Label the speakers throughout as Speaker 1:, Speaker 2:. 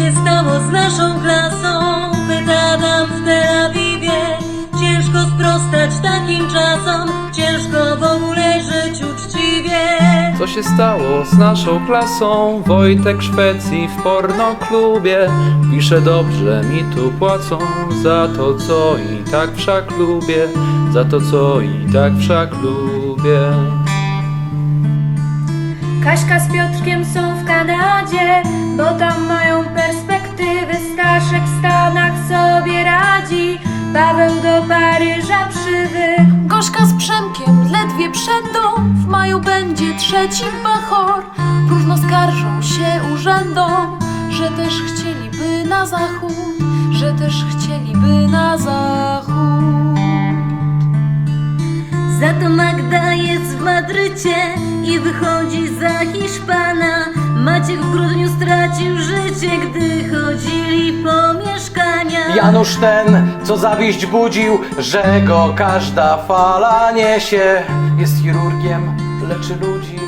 Speaker 1: się stało z naszą klasą? Pyta nam w Tel Awiwie. Ciężko sprostać takim czasom, ciężko w ogóle żyć uczciwie.
Speaker 2: Co się stało z naszą klasą? Wojtek Szwecji w pornoklubie. Pisze dobrze, mi tu płacą za to, co i tak wszak lubię. Za to, co i tak wszak lubię.
Speaker 3: Kaśka z Piotrkiem są w Kanadzie, bo tam mają Paweł do Paryża przywy.
Speaker 4: Gorzka z Przemkiem ledwie przędą, w maju będzie trzeci bachor. Próżno skarżą się urzędom, że też chcieliby na zachód, że też chcieliby na zachód.
Speaker 1: Za to Magda jest w Madrycie i wychodzi za Hiszpana. Maciek w grudniu stracił życie, gdy chodzili po mieszkania.
Speaker 5: Janusz ten, co zawiść budził, że go każda fala niesie. Jest chirurgiem, leczy ludzi,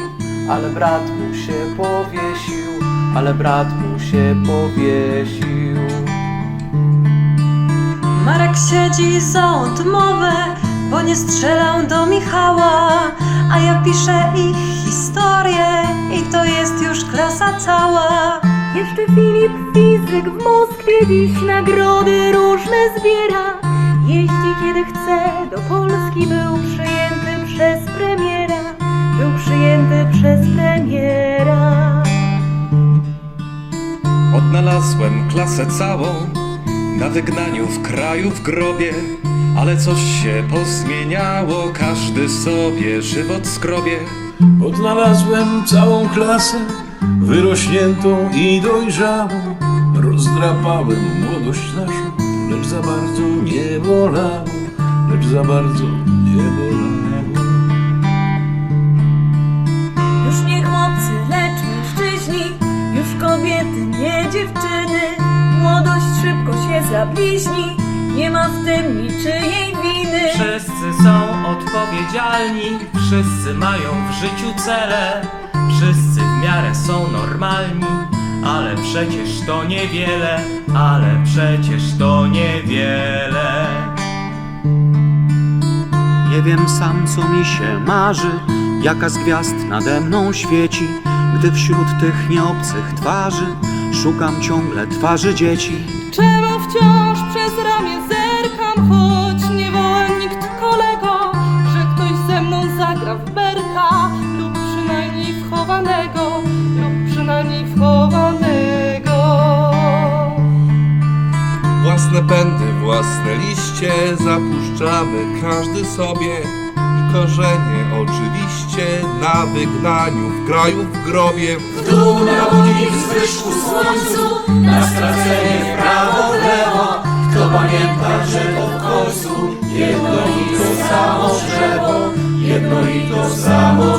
Speaker 5: ale brat mu się powiesił, ale brat mu się powiesił.
Speaker 6: Marek siedzi za odmowę, bo nie strzelał do Michała, a ja piszę ich historię
Speaker 7: Filip fizyk w Moskwie dziś nagrody różne zbiera. Jeździ kiedy chce, do Polski był przyjęty przez premiera. Był przyjęty przez premiera.
Speaker 8: Odnalazłem klasę całą na wygnaniu w kraju w grobie, ale coś się pozmieniało, każdy sobie żywot skrobie.
Speaker 9: Odnalazłem całą klasę, wyrośniętą i dojrzałą. Rozdrapałem młodość naszą, lecz za bardzo nie bolało, lecz za bardzo nie bolało.
Speaker 7: Już nie chłopcy, lecz mężczyźni, już kobiety, nie dziewczyny. Młodość szybko się zabliźni, nie ma w tym niczyjej winy.
Speaker 8: Wszyscy są odpowiedzialni, wszyscy mają w życiu cele, wszyscy w miarę są normalni, ale przecież to niewiele, ale przecież to niewiele.
Speaker 10: Nie wiem sam, co mi się marzy, jaka z gwiazd nade mną świeci, gdy wśród tych nieobcych twarzy szukam ciągle twarzy dzieci.
Speaker 11: Czemu wciąż wchowanego, lub przynajmniej wchowanego.
Speaker 12: Własne pędy, własne liście zapuszczamy każdy sobie i korzenie oczywiście na wygnaniu w kraju w grobie. W dół na budzi
Speaker 10: w zwyżku słońcu, na stracenie w prawo, w lewo. Kto pamięta, że to w końcu jedno i to samo drzewo, jedno i to samo